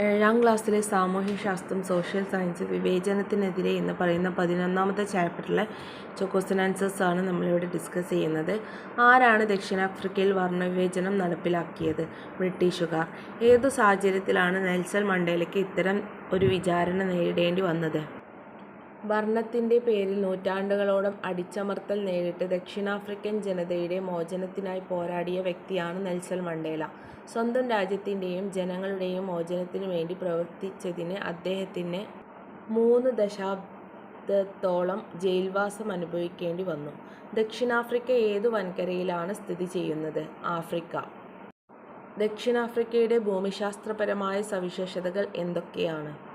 ഏഴാം ക്ലാസ്സിലെ സാമൂഹ്യശാസ്ത്രം social science വിവേചനത്തിനെതിരെ എന്ന് പറയുന്ന പതിനൊന്നാമത്തെ ചാപ്റ്ററിലെ ക്വസ്റ്റ്യൻ ആൻസേഴ്സ് ആണ് നമ്മളിവിടെ ഡിസ്കസ് ചെയ്യുന്നത്. ആരാണ് ദക്ഷിണാഫ്രിക്കയിൽ വർണവിവേചനം നടപ്പിലാക്കിയത്? ബ്രിട്ടീഷുകാർ. ഏതു സാഹചര്യത്തിലാണ് നെൽസൺ മണ്ടേലയ്ക്ക് ഇത്തരം ഒരു വിചാരണ നേരിടേണ്ടി വന്നത്? വർണത്തിന്റെ പേരിൽ നൂറ്റാണ്ടുകളോളം അടിച്ചമർത്തൽ നേരിട്ട് ദക്ഷിണാഫ്രിക്കൻ ജനതയുടെ മോചനത്തിനായി പോരാടിയ വ്യക്തിയാണ് നെൽസൺ മണ്ടേല. സ്വന്തം രാജ്യത്തിന്റെയും ജനങ്ങളുടെയും മോചനത്തിനു വേണ്ടി പ്രവർത്തിച്ചതിന് അദ്ദേഹത്തിന് മൂന്ന് ദശാബ്ദത്തോളം ജയിൽവാസം അനുഭവിക്കേണ്ടി വന്നു. ദക്ഷിണാഫ്രിക്ക ഏതു വൻകരയിലാണ് സ്ഥിതി ചെയ്യുന്നത്? ആഫ്രിക്ക. ദക്ഷിണാഫ്രിക്കയുടെ ഭൂമിശാസ്ത്രപരമായ സവിശേഷതകൾ എന്തൊക്കെയാണ്?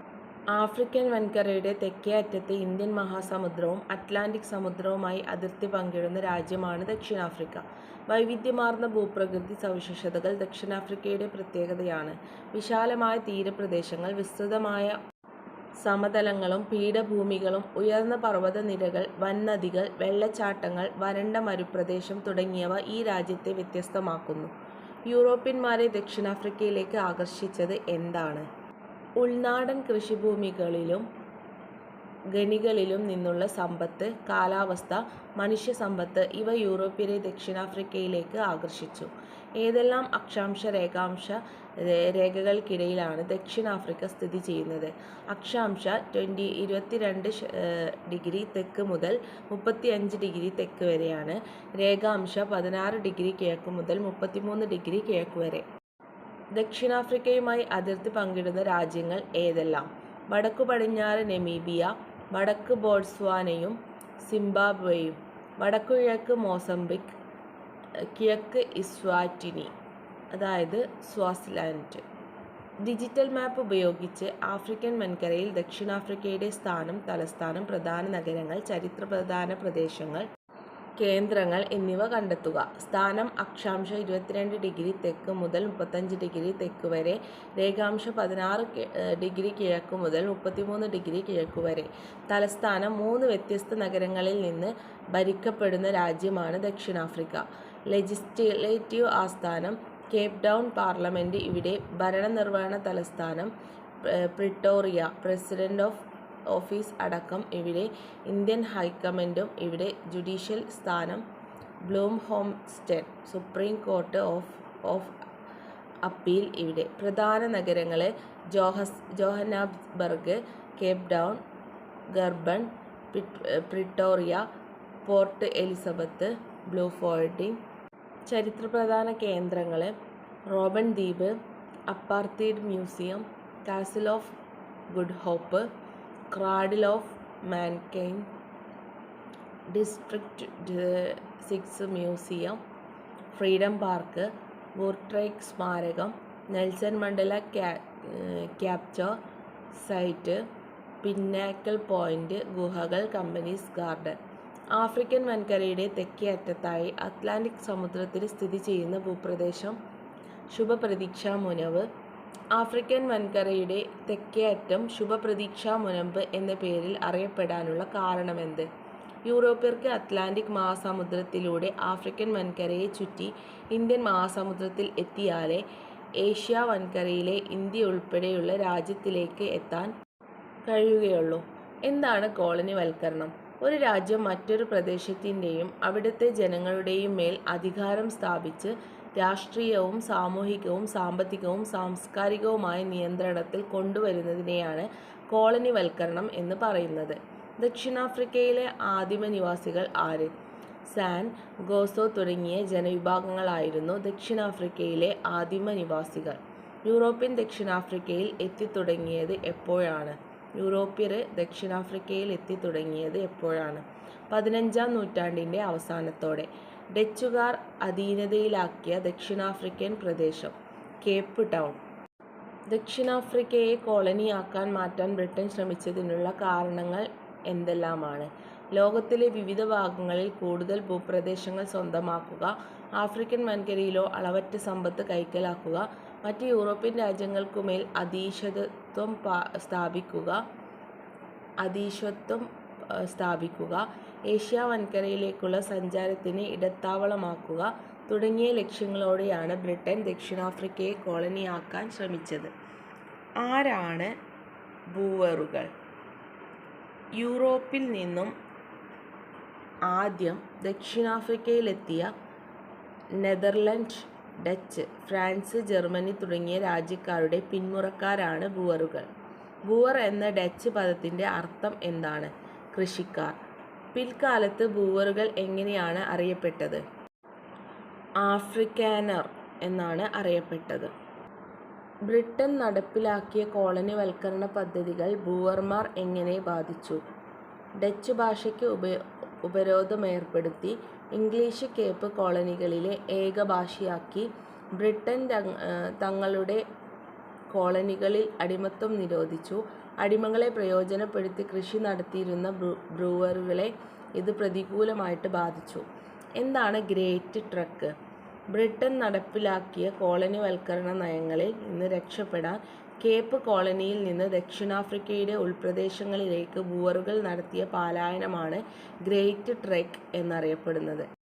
ആഫ്രിക്കൻ വൻകരയുടെ തെക്കേ അറ്റത്ത് ഇന്ത്യൻ മഹാസമുദ്രവും അറ്റ്ലാന്റിക് സമുദ്രവുമായി അതിർത്തി പങ്കിടുന്ന രാജ്യമാണ് ദക്ഷിണാഫ്രിക്ക. വൈവിധ്യമാർന്ന ഭൂപ്രകൃതി സവിശേഷതകൾ ദക്ഷിണാഫ്രിക്കയുടെ പ്രത്യേകതയാണ്. വിശാലമായ തീരപ്രദേശങ്ങൾ, വിസ്തൃതമായ സമതലങ്ങളും പീഠഭൂമികളും, ഉയർന്ന പർവതനിരകൾ, വൻനദികൾ, വെള്ളച്ചാട്ടങ്ങൾ, വരണ്ട മരുപ്രദേശം തുടങ്ങിയവ ഈ രാജ്യത്തെ വ്യത്യസ്തമാക്കുന്നു. യൂറോപ്യന്മാരെ ദക്ഷിണാഫ്രിക്കയിലേക്ക് ആകർഷിച്ചത് എന്താണ്? ഉൾനാടൻ കൃഷിഭൂമികളിലും ഖനികളിലും നിന്നുള്ള സമ്പത്ത്, കാലാവസ്ഥ, മനുഷ്യ സമ്പത്ത് ഇവ യൂറോപ്യരെ ദക്ഷിണാഫ്രിക്കയിലേക്ക് ആകർഷിച്ചു. ഏതെല്ലാം അക്ഷാംശ രേഖാംശ രേഖകൾക്കിടയിലാണ് ദക്ഷിണാഫ്രിക്ക സ്ഥിതി ചെയ്യുന്നത്? അക്ഷാംശ ഇരുപത്തിരണ്ട് ഡിഗ്രി തെക്ക് മുതൽ മുപ്പത്തിയഞ്ച് ഡിഗ്രി തെക്ക് വരെയാണ്. രേഖാംശ പതിനാറ് ഡിഗ്രി കിഴക്ക് മുതൽ മുപ്പത്തിമൂന്ന് ഡിഗ്രി കിഴക്ക് വരെ. ദക്ഷിണാഫ്രിക്കയുമായി അതിർത്തി പങ്കിടുന്ന രാജ്യങ്ങൾ ഏതെല്ലാം? വടക്കു പടിഞ്ഞാറ് നെമീബിയ വടക്ക് ബോട്സ്വാനയും സിംബാബ്വേയും, വടക്കുകിഴക്ക് മോസംബിക്, കിഴക്ക് ഇസ്വാറ്റിനി അതായത് സ്വാസിലാൻഡ്. ഡിജിറ്റൽ മാപ്പ് ഉപയോഗിച്ച് ആഫ്രിക്കൻ വൻകരയിൽ ദക്ഷിണാഫ്രിക്കയുടെ സ്ഥാനം, തലസ്ഥാനം, പ്രധാന നഗരങ്ങൾ, ചരിത്രപ്രധാന പ്രദേശങ്ങൾ, കേന്ദ്രങ്ങൾ എന്നിവ കണ്ടെത്തുക. സ്ഥാനം അക്ഷാംശം ഇരുപത്തിരണ്ട് ഡിഗ്രി തെക്ക് മുതൽ മുപ്പത്തഞ്ച് ഡിഗ്രി തെക്ക് വരെ. രേഖാംശം പതിനാറ് ഡിഗ്രി കിഴക്ക് മുതൽ മുപ്പത്തിമൂന്ന് ഡിഗ്രി കിഴക്ക് വരെ. തലസ്ഥാനം മൂന്ന് വ്യത്യസ്ത നഗരങ്ങളിൽ നിന്ന് ഭരിക്കപ്പെടുന്ന രാജ്യമാണ് ദക്ഷിണാഫ്രിക്ക. ലെജിസ്ലേറ്റീവ് ആസ്ഥാനം കേപ്പ് ടൗൺ പാർലമെന്റ് ഇവിടെ. ഭരണനിർവഹണ തലസ്ഥാനം പ്രിട്ടോറിയ. പ്രസിഡന്റ് ഓഫീസ് അടക്കം ഇവിടെ. ഇന്ത്യൻ ഹൈക്കമാൻഡും ഇവിടെ. ജുഡീഷ്യൽ സ്ഥാനം ബ്ലൂം ഹോം സ്റ്റെഡ് Supreme Court of of Appeal ഇവിടെ. പ്രധാന നഗരങ്ങളെ ജോഹസ് Johannesburg, Cape Town, Durban Pretoria, Port Elizabeth, blue ഫോർട്ടി ചരിത്രപ്രധാന കേന്ദ്രങ്ങൾ റോബൻ ദ്വീപ്, apartheid museum, Castle of Good Hope, Cradle of Mankind District Six Museum, Freedom Park, Voortrekker സ്മാരകം, Nelson Mandela capture site, Pinnacle Point ഗുഹകൾ, Company's Garden. African വൻകരയുടെ തെക്കേ അറ്റത്തായി Atlantic സമുദ്രത്തിൽ സ്ഥിതി ചെയ്യുന്ന ഭൂപ്രദേശം ശുഭപ്രതീക്ഷാമുനമ്പ്. ആഫ്രിക്കൻ വൻകരയുടെ തെക്കേ അറ്റം ശുഭപ്രതീക്ഷാ മുനമ്പ് എന്ന പേരിൽ അറിയപ്പെടാനുള്ള കാരണമെന്ത്? യൂറോപ്യർക്ക് അറ്റ്ലാന്റിക് മഹാസമുദ്രത്തിലൂടെ ആഫ്രിക്കൻ വൻകരയെ ചുറ്റി ഇന്ത്യൻ മഹാസമുദ്രത്തിൽ എത്തിയാലേ ഏഷ്യ വൻകരയിലെ ഇന്ത്യ ഉൾപ്പെടെയുള്ള രാജ്യത്തിലേക്ക് എത്താൻ കഴിയുകയുള്ളൂ. എന്താണ് കോളനിവൽക്കരണം? ഒരു രാജ്യം മറ്റൊരു പ്രദേശത്തിന്റെയും അവിടുത്തെ ജനങ്ങളുടെയും മേൽ അധികാരം സ്ഥാപിച്ച് രാഷ്ട്രീയവും സാമൂഹികവും സാമ്പത്തികവും സാംസ്കാരികവുമായ നിയന്ത്രണത്തിൽ കൊണ്ടുവരുന്നതിനെയാണ് കോളനിവൽക്കരണം എന്ന് പറയുന്നത്. ദക്ഷിണാഫ്രിക്കയിലെ ആദിമ നിവാസികൾ ആര്? സാൻ, ഗോസോ തുടങ്ങിയ ജനവിഭാഗങ്ങളായിരുന്നു ദക്ഷിണാഫ്രിക്കയിലെ ആദിമ നിവാസികൾ യൂറോപ്യൻ ദക്ഷിണാഫ്രിക്കയിൽ എത്തിത്തുടങ്ങിയത് എപ്പോഴാണ്? യൂറോപ്യർ ദക്ഷിണാഫ്രിക്കയിൽ എത്തിത്തുടങ്ങിയത് എപ്പോഴാണ്? പതിനഞ്ചാം നൂറ്റാണ്ടിന്റെ അവസാനത്തോടെ. ഡച്ചുകാർ അധീനതയിലാക്കിയ ദക്ഷിണാഫ്രിക്കൻ പ്രദേശം? Cape Town. ദക്ഷിണാഫ്രിക്കയെ കോളനിയാക്കാൻ മാറ്റാൻ ബ്രിട്ടൻ ശ്രമിച്ചതിനുള്ള കാരണങ്ങൾ എന്തെല്ലാമാണ്? ലോകത്തിലെ വിവിധ ഭാഗങ്ങളിൽ കൂടുതൽ ഭൂപ്രദേശങ്ങൾ സ്വന്തമാക്കുക. ആഫ്രിക്കൻ വൻകരയിലോ അളവറ്റ സമ്പത്ത് കൈക്കലാക്കുക. മറ്റ് യൂറോപ്യൻ രാജ്യങ്ങൾക്കുമേൽ അതീശത്വം സ്ഥാപിക്കുക. ഏഷ്യാ വൻകരയിലേക്കുള്ള സഞ്ചാരത്തിന് ഇടത്താവളമാക്കുക തുടങ്ങിയ ലക്ഷ്യങ്ങളോടെയാണ് ബ്രിട്ടൻ ദക്ഷിണാഫ്രിക്കയെ കോളനിയാക്കാൻ ശ്രമിച്ചത്. ആരാണ് ബൂവറുകൾ? യൂറോപ്പിൽ നിന്നും ആദ്യം ദക്ഷിണാഫ്രിക്കയിലെത്തിയ നെതർലൻഡ് ഡച്ച് ഫ്രാൻസ് ജർമ്മനി തുടങ്ങിയ രാജ്യക്കാരുടെ പിന്മുറക്കാരാണ് ബൂവറുകൾ. ബൂവർ എന്ന ഡച്ച് പദത്തിന്റെ അർത്ഥം എന്താണ്? കൃഷിക്കാർ. പിൽക്കാലത്ത് ബൂവറുകൾ എങ്ങനെയാണ് അറിയപ്പെട്ടത്? ആഫ്രിക്കാനർ എന്നാണ് അറിയപ്പെട്ടത്. ബ്രിട്ടൻ നടപ്പിലാക്കിയ കോളനിവൽക്കരണ പദ്ധതികൾ ബൂവർമാർ എങ്ങനെ ബാധിച്ചു? ഡച്ച് ഭാഷയ്ക്ക് ഉപ ഉപരോധമേർപ്പെടുത്തി ഇംഗ്ലീഷ് കേപ്പ് കോളനികളിലെ ഏക ഭാഷയാക്കി ബ്രിട്ടൻ തങ്ങളുടെ കോളനികളിൽ അടിമത്വം നിരോധിച്ചു. അടിമകളെ പ്രയോജനപ്പെടുത്തി കൃഷി നടത്തിയിരുന്ന ബ്രൂ ബ്രൂവറുകളെ ഇത് പ്രതികൂലമായിട്ട് ബാധിച്ചു. എന്താണ് ഗ്രേറ്റ് ട്രക്ക്? ബ്രിട്ടൻ നടപ്പിലാക്കിയ കോളനിവൽക്കരണ നയങ്ങളിൽ നിന്ന് രക്ഷപ്പെടാൻ കേപ്പ് കോളനിയിൽ നിന്ന് ദക്ഷിണാഫ്രിക്കയുടെ ഉൾപ്രദേശങ്ങളിലേക്ക് ബൂവറുകൾ നടത്തിയ പാലായനമാണ് ഗ്രേറ്റ് ട്രെക്ക് എന്നറിയപ്പെടുന്നത്.